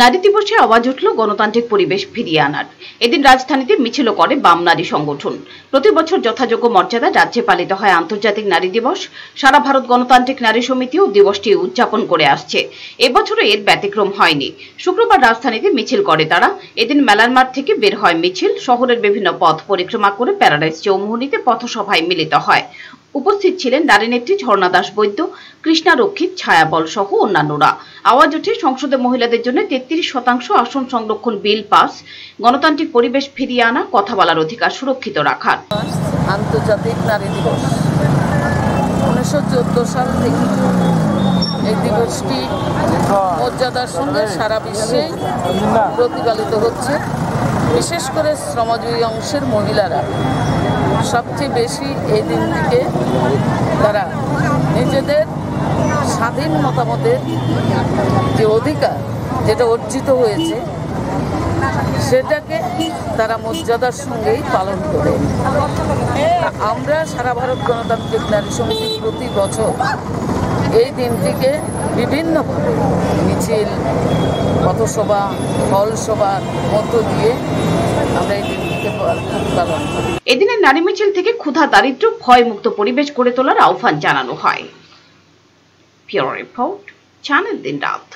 নারী দিবসে আওয়াজ উঠল গণতান্ত্রিক পরিবেশ ফিরিয়ে আনার। এদিন রাজধানীতে মিছিল করে বাম নারী সংগঠন। প্রতি বছর যথাযোগ্য মর্যাদা রাজ্যে পালিত হয় আন্তর্জাতিক নারী দিবস। সারা ভারত গণতান্ত্রিক নারী সমিতিও দিবসটি উদযাপন করে আসছে। এবছরও এর ব্যতিক্রম হয়নি। শুক্রবার রাজধানীতে মিছিল করে তারা। এদিন মেলার মাঠ থেকে বের হয় মিছিল। শহরের বিভিন্ন পথ পরিক্রমা করে প্যারাডাইস চৌমুহনীতে পথসভায় মিলিত হয়। উপস্থিত ছিলেন নারী নেত্রী ঝর্ণা দাস বৈদ্য, কৃষ্ণা রক্ষিত ছায়াবল সহ অন্যান্যরা। আওয়াজ ওঠে সংসদে মহিলাদের জন্য তেত্রিশ শতাংশ আসন সংরক্ষণ বিল পাস, গণতান্ত্রিক পরিবেশ ফিরিয়ে আনা, কথা বলার অধিকার সুরক্ষিত রাখার। আন্তর্জাতিক নারী দিবস। উনিশশো চোদ্দ সাল থেকে এই দিবসটি মর্যাদার সঙ্গে সারা বিশ্বে প্রতিপালিত হচ্ছে। বিশেষ করে শ্রমজীবী অংশের মহিলারা। সবচেয়ে বেশি এই দিনটিকে তারা নিজেদের স্বাধীন মতামতের যে অধিকার যেটা অর্জিত হয়েছে, সেটাকে তারা মর্যাদার সঙ্গেই পালন করে। আমরা সারা ভারত গণতান্ত্রিক নারী সমিতি প্রতি বছর এই দিনটিকে বিভিন্নভাবে মিছিল, পথসভা, হলসভার মধ্য দিয়ে আমরা এই এদিনের নারী মিছিল থেকে ক্ষুধা দারিদ্র ভয় মুক্ত পরিবেশ গড়ে তোলার আহ্বান জানানো হয়। রিপোর্ট, চ্যানেল দিন রাত